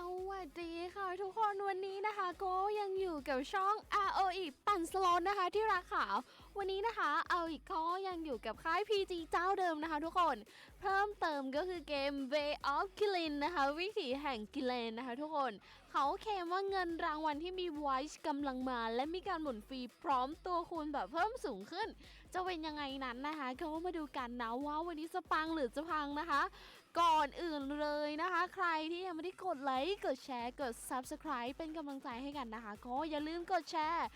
สวัสดีค่ะทุกคนวันนี้นะคะก็ยังอยู่กับช่อง ROE ปั่นสล็อตนะคะที่รักขาววันนี้นะคะ เอาอีกก็ยังอยู่กับค่าย PG เจ้าเดิมนะคะทุกคน เพิ่มเติมก็คือเกม Way of g i l l e n นะคะ วิถีแห่งกิเลนนะคะทุกคน เขาเคลมว่าเงินรางวัลที่มีไวช์กำลังมา และมีการหมุนฟรีพร้อมตัวคูณแบบเพิ่มสูงขึ้น จะเป็นยังไงนั้นนะคะ ก็มาดูกันนะว่าวันนี้จะปังหรือจะพังนะคะ ก่อนอื่นเลยนะคะ ใครที่ยังไม่ได้กดไลค์กดแชร์กด Subscribe เป็นกำลังใจให้กันนะคะ ก็อย่าลืมกดแชร์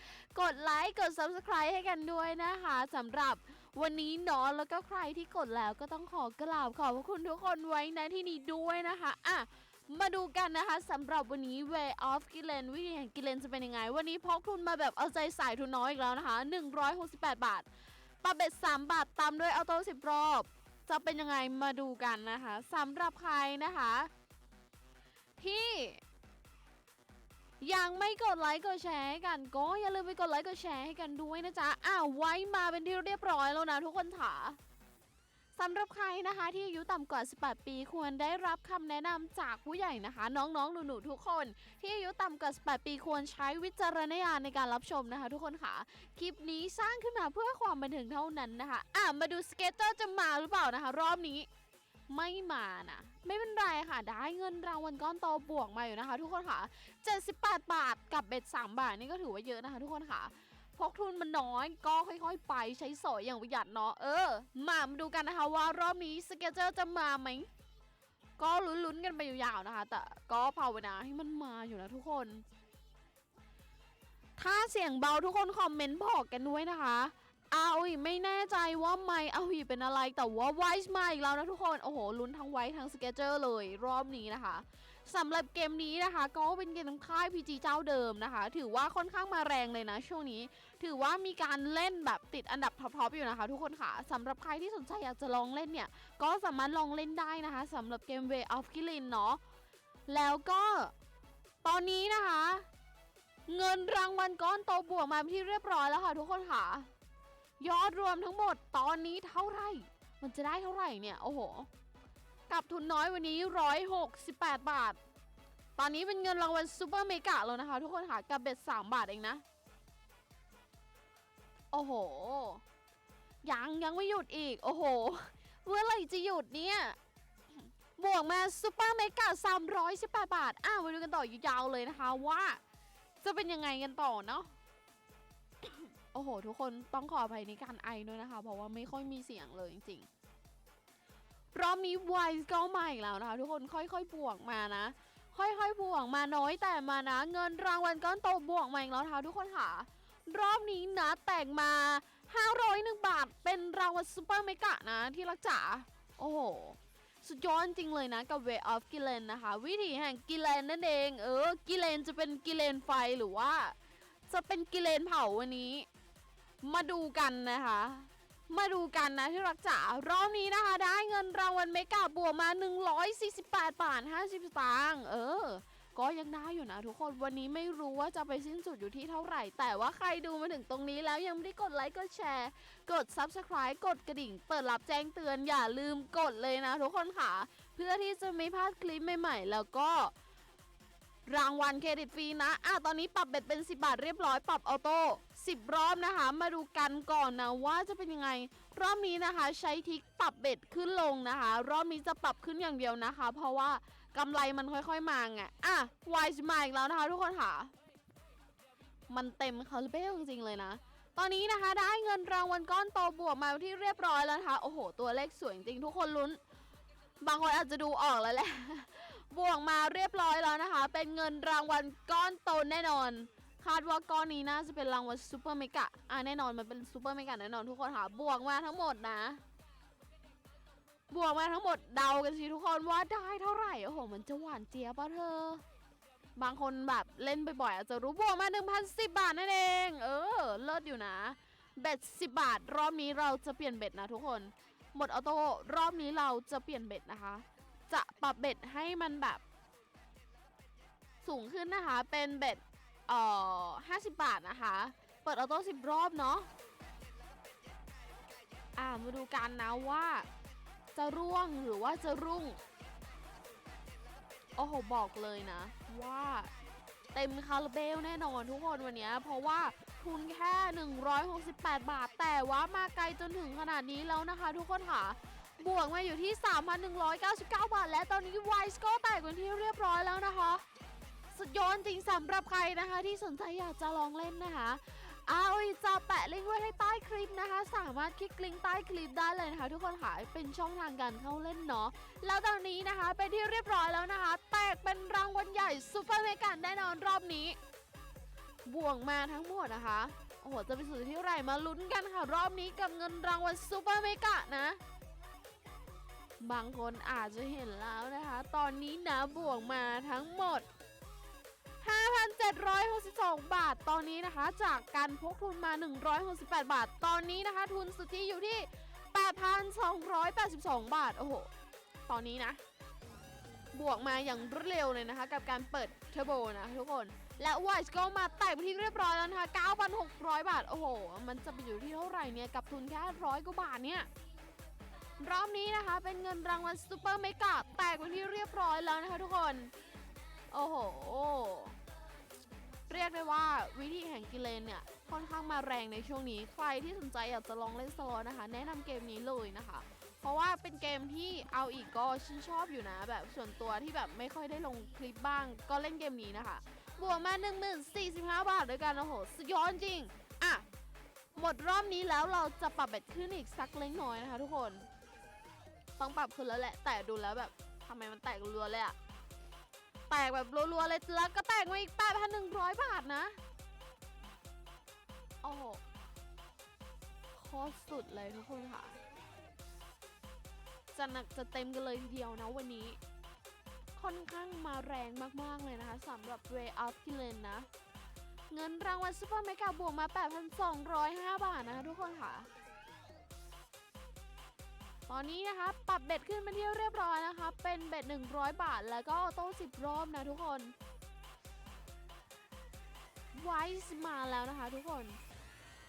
กดไลค์กด Subscribe ให้กันด้วยนะคะสำหรับวันนี้เนาะแล้วก็ใครที่กดแล้วก็ต้องขอกราบขอบพระคุณทุกคนไว้ในที่นี้ด้วยนะคะอะมาดูกันนะคะสำหรับวันนี้ Way of g i l e n วิธีแห่งกิเลนจะเป็นยังไง วันนี้พกทุนมาแบบเอาใจสายทุนน้อยอีกแล้วนะคะ 168 บาทปรับเบ็ด3บาทตามด้วยออโต้10 รอบ จะเป็นยังไงมาดูกันนะคะสำหรับใครนะคะ ที่ยังไม่กดไลค์กดแชร์ให้กันก็อย่าลืมไปกดไลค์กดแชร์ให้กันด้วยนะจ๊ะอ้าวไว้มาเป็นที่เรียบร้อยแล้วนะทุกคนค่ะ สำหรับใครนะคะที่อายุต่ำกว่า 18 ปี ควรได้รับคำแนะนำจากผู้ใหญ่นะคะ น้องๆ หนูๆ ทุกคน ที่อายุต่ำกว่า 18 ปีควรใช้วิจารณญาณในการรับชมนะคะ ทุกคนค่ะ คลิปนี้สร้างขึ้นมาเพื่อความบันเทิงเท่านั้นนะคะ อะ มาดูสเก็ตเตอร์จะมาหรือเปล่านะคะ รอบนี้ไม่มานะไม่เป็นไรค่ะ ได้เงินรางวัลก้อนโตบวกมาอยู่นะคะ ทุกคนค่ะ 78 บาทกับเบ็ด3บาทนี่ก็ถือว่าเยอะนะคะ ทุกคนค่ะ พกทุนมันน้อยก็ค่อยๆ ไปใช้สอยอย่างประหยัดเนาะเออ มามาดูกันนะคะว่ารอบนี้สเก็ตเตอร์จะมาไหมก็ลุ้นๆกันไปยาวๆนะคะ แต่ก็ภาวนาให้มันมาอยู่นะทุกคน ถ้าเสียงเบาทุกคนคอมเมนต์บอกกันด้วยนะคะเอาอีไม่แน่ใจว่าไม่เอาอีเป็นอะไรแต่ว่าไวส์มาอีกแล้วนะทุกคน โอ้โหลุ้นทั้งไวท์ทั้งสเกจเจอร์เลยรอบนี้นะคะ สำหรับเกมนี้นะคะ ก็เป็นเกมของค่าย PG เจ้าเดิมนะคะ ถือว่าค่อนข้างมาแรงเลยนะช่วงนี้ ถือว่ามีการเล่นแบบติดอันดับท็อปๆอยู่นะคะ ทุกคนค่ะสำหรับใครที่สนใจอยากจะลองเล่นเนี่ย ก็สามารถลองเล่นได้นะคะสำหรับเกม Way of k i l l i n เนาะแล้วก็ตอนนี้นะคะ เงินรางวัลก้อนโตบวกมาที่เรียบร้อยแล้วค่ะ ทุกคนค่ะ ยอดรวมทั้งหมดตอนนี้เท่าไหร่ มันจะได้เท่าไหร่เนี่ยโอ้โห กับทุนน้อยวันนี้ 168 บาท ตอนนี้เป็นเงินรางวัลซูเปอร์เมกะแล้วนะคะ ทุกคนค่ะกับเบ็ด 3 บาทเองนะ โอ้โห ยังยังไม่หยุดอีก โอ้โห เมื่อไหร่จะหยุดเนี่ย บวกมาซูเปอร์เมกะ318 บาทอะมาดูกันต่อยาวๆเลยนะคะว่า จะเป็นยังไงกันต่อเนาะโอ้โห ทุกคนต้องขออภัยในการไอด้วยนะคะ เพราะว่าไม่ค่อยมีเสียงเลยจริงๆ รอบนี้ไวส์ก็มาอีกแล้วนะคะ ทุกคนค่อยๆบวกมานะ ค่อยๆบวกมาน้อยแต่มานะ เงินรางวัลก้อนโตบวกมาอีกแล้วนะคะทุกคนค่ะ รอบนี้นะแตกมา 501 บาท เป็นรางวัลซูเปอร์เมกะนะที่รักจ๋าโอ้โหสุดยอดจริงเลยนะกับ Way of g i l l e n นะคะ วิธีแห่งกิเลนนั่นเอง เออกิเลนจะเป็นกิเลนไฟหรือว่า จะเป็นกิเลนเผาวันนี้ มาดูกันนะคะ มาดูกันนะที่รักจ๋ารอบนี้นะคะ ได้เงินรางวัลเมกาบวกมา 148 บาท 50 สตางค์เออ ก็ยังได้อยู่นะทุกคนวันนี้ไม่รู้ว่าจะไปสิ้นสุดอยู่ที่เท่าไหร่ แต่ว่าใครดูมาถึงตรงนี้แล้วยังไม่ได้กดไลค์กดแชร์ กด Subscribe กดกระดิ่ง เปิดรับแจ้งเตือนอย่าลืมกดเลยนะทุกคนค่ะ เพื่อที่จะไม่พลาดคลิปใหม่ๆ แล้วก็รางวัลเครดิตฟรีนะอะตอนนี้ปรับเบ็ดเป็น 10 บาทเรียบร้อยปรับออโต้ 10 รอบนะคะ มาดูกันก่อนนะว่าจะเป็นยังไง รอบนี้นะคะ ใช้ทิกปรับเบ็ดขึ้นลงนะคะ รอบนี้จะปรับขึ้นอย่างเดียวนะคะ เพราะว่ากำไรมันค่อยๆมาไงอะวายมาอีกแล้วนะคะ ทุกคนค่ะ มันเต็มคาราเบลจริงๆเลยนะตอนนี้นะคะได้เงินรางวัลก้อนโตบวกมาที่เรียบร้อยแล้วนะคะ โอ้โห ตัวเลขสวยจริงๆทุกคนลุ้น บางคนอาจจะดูออกแล้วแหละ บวกมาเรียบร้อยแล้วนะคะ เป็นเงินรางวัลก้อนโตแน่นอนาดว่าก้อนนี้น่าจะเป็นรางวัลซูเปอร์เมกะอะแน่นอนมันเป็นซูเปอร์เมกะแน่นอนทุกคนค่ะ บวกมาทั้งหมดนะ บวกมาทั้งหมดเดากันสิทุกคนว่าได้เท่าไหร่ โอ้โห มันจะหวานเจี๊ยบป่ะเธอ บางคนแบบเล่นบ่อยๆอาจจะรู้บวกมา 1,010 บาทนั่นเอง เออ เลิศอยู่นะ เบ็ด 10 บาท รอบนี้เราจะเปลี่ยนเบ็ดนะทุกคน หมดออโต้รอบนี้เราจะเปลี่ยนเบ็ดนะคะ จะปรับเบ็ดให้มันแบบ สูงขึ้นนะคะ เป็นเบ็ด เอ่อ50 บาทนะคะ เปิดออโต้10 รอบเนาะอ่ามาดูกันนะว่า จะร่วงหรือว่าจะรุ่ง โอ้โห บอกเลยนะ ว่าเต็มคาราเบลแน่นอนทุกคนวันนี้เพราะว่าทุนแค่ 168 บาท แต่ว่ามาไกลจนถึงขนาดนี้แล้วนะคะทุกคนค่ะ บวกมาอยู่ที่ 3,199 บาท และตอนนี้ไวส์ก็แตกเป็นที่เรียบร้อยแล้วนะคะ สุดยอดจริงสำหรับใครนะคะ ที่สนใจอยากจะลองเล่นนะคะอาอยจะแปะลิงก์ไว้ให้ใต้คลิปนะคะ สามารถคลิกลิงก์ใต้คลิปได้เลยนะคะ ทุกคนค่ะเป็นช่องทางการเข้าเล่นเนาะแล้วตอนนี้นะคะเป็นที่เรียบร้อยแล้วนะคะ แตกเป็นรางวัลใหญ่ซูเปอร์เมกันแน่นอนรอบนี้บวกมาทั้งหมดนะคะโอ้โหจะไปสู่ที่ไรมาลุ้นกันค่ะ รอบนี้กับเงินรางวัลซูเปอร์เมกะนะ บางคนอาจจะเห็นแล้วนะคะ ตอนนี้นะบวกมาทั้งหมด 5,762 บาท ตอนนี้นะคะ จากการพกทุนมา 168 บาท ตอนนี้นะคะ ทุนสุทธิอยู่ที่ 8,282 บาท โอ้โห ตอนนี้นะ บวกมาอย่างรวดเร็วเลยนะคะ กับการเปิดเทอร์โบนะทุกคน และวายก็มาแตะไปที่เรียบร้อยแล้วนะคะ 9,600 บาท โอ้โห มันจะไปอยู่ที่เท่าไหร่เนี่ย กับทุนแค่ร้อยกว่าบาทเนี่ยรอบนี้นะคะ เป็นเงินรางวัลซูเปอร์เมกะแตกไปที่เรียบร้อยแล้วนะคะทุกคน โอ้โห เรียกได้ว่าวิธีแห่งกิเลนเนี่ยค่อนข้างมาแรงในช่วงนี้ ใครที่สนใจอยากจะลองเล่นสล็อตนะคะ แนะนำเกมนี้เลยนะคะ เพราะว่าเป็นเกมที่เอาอีกก็ชื่นชอบอยู่นะ แบบส่วนตัวที่แบบไม่ค่อยได้ลงคลิปบ้าง ก็เล่นเกมนี้นะคะ บวกมา 1045 บาทด้วยกันโอ้โหสุดยอดจริง อะ หมดรอบนี้แล้วเราจะปรับเบ็ดขึ้นอีกสักเล็กน้อยนะคะ ทุกคนต้องปรับขึ้นแล้วแหละ แต่ดูแล้วแบบทำไมมันแตกรัวเลยอะ แตกแบบรัวๆเลยแล้วก็แตกมาอีก 8,100 บาทนะ โอ้โหโคตรสุดเลยทุกคนค่ะ จะหนักจะเต็มกันเลยทีเดียวนะวันนี้ ค่อนข้างมาแรงมากๆเลยนะคะสำหรับ Way of k i l l e n นะ เงินรางวัลซูเปอร์เมกาบวกมา 8,205 บาทนะคะทุกคนค่ะ ตอนนี้นะคะปรับเบ็ดขึ้นเป็นที่เรียบร้อยนะคะ เป็นเบ็ด 100 บาท แล้วก็โต้10รอบนะทุกคนไวส์มาแล้วนะคะทุกคน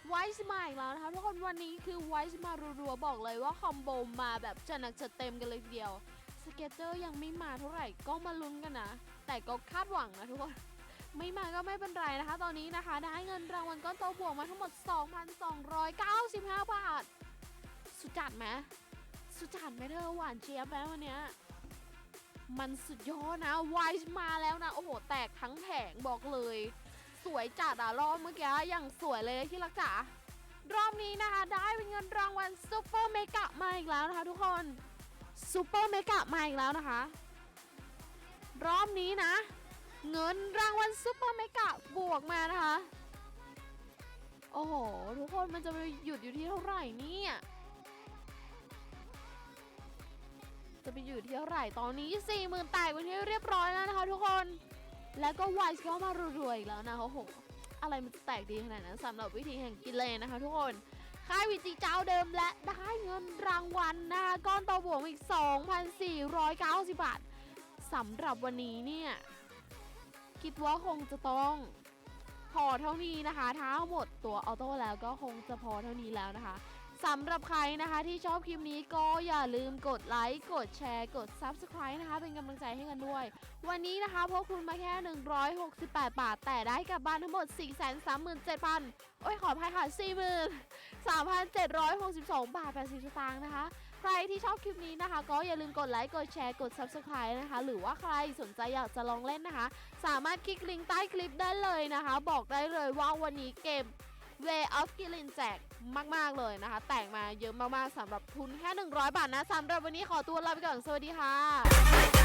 ไวส์มาอีกแล้วนะคะทุกคนวันนี้คือไวส์มารัวๆบอกเลยว่าคอมโบมาแบบจะหนักจะเต็มกันเลยทีเดียวสเก็ตเตอร์ยังไม่มาเท่าไหร่ก็มาลุ้นกันนะ แต่ก็คาดหวังนะทุกคนไม่มาก็ไม่เป็นไรนะคะ ตอนนี้นะคะได้เงินรางวัลก้อนโตบวกมาทั้งหมด 2,295 บาท สุดจัดไหม สุดจัดไหมเธอหวานเจี๊ยบแล้ววันเนี้ยมันสุดยอดนะวส์มาแล้วนะ โอ้โห แตกทั้งแผงบอกเลย สวยจัดอะรอบเมื่อกี้อย่างสวยเลยที่รักจ๋ารอบนี้นะคะ ได้เป็นเงินรางวัลซูเปอร์เมกะมาอีกแล้วนะคะทุกคนซูเปอร์เมกะมาอีกแล้วนะคะ รอบนี้นะ เงินรางวัลซูเปอร์เมกะบวกมานะคะ โอ้โห ทุกคนมันจะไปหยุดอยู่ที่เท่าไหร่เนี่ย จะไปอยู่ที่เท่าไหร่ตอนนี้4 0,000แตกไปที่เรียบร้อยแล้วนะคะทุกคน แล้วก็ไวส์ก็มารัวๆอีกแล้วนะโอ้โห อะไรมันจะแตกดีขนาดนั้นสำหรับวิธีแห่งกิเลนนะคะ ทุกคนค่ายวีจีเจ้าเดิมและได้เงินรางวัลนะคะก้อนโตบวกอีก 2,490 บาทสำหรับวันนี้เนี่ย คิดว่าคงจะต้องพอเท่านี้นะคะถ้าหมดตัวออโต้แล้วก็คงจะพอเท่านี้แล้วนะคะ สำหรับใครนะคะที่ชอบคลิปนี้ก็อย่าลืมกดไลค์กดแชร์ กด Subscribe นะคะ เป็นกำลังใจให้กันด้วย วันนี้นะคะพวกคุณมาแค่ 168 บาท แต่ได้กลับบ้านทั้งหมด 437,000 โอ้ยขออภัยค่ะ 43,762 บาท 80 สตางค์นะคะ ใครที่ชอบคลิปนี้นะคะ ก็อย่าลืมกดไลค์กดแชร์กด Subscribe นะคะ หรือว่าใครสนใจอยากจะลองเล่นนะคะ สามารถคลิกลิงก์ใต้คลิปได้เลยนะคะ บอกได้เลยว่าวันนี้เกม Way of k i l i n แจกมาก ๆ เลยนะคะ แต่งมาเยอะมาก ๆสำหรับทุนแค่ 100 บาทนะสำหรับวันนี้ขอตัวลาไปก่อน สวัสดีค่ะ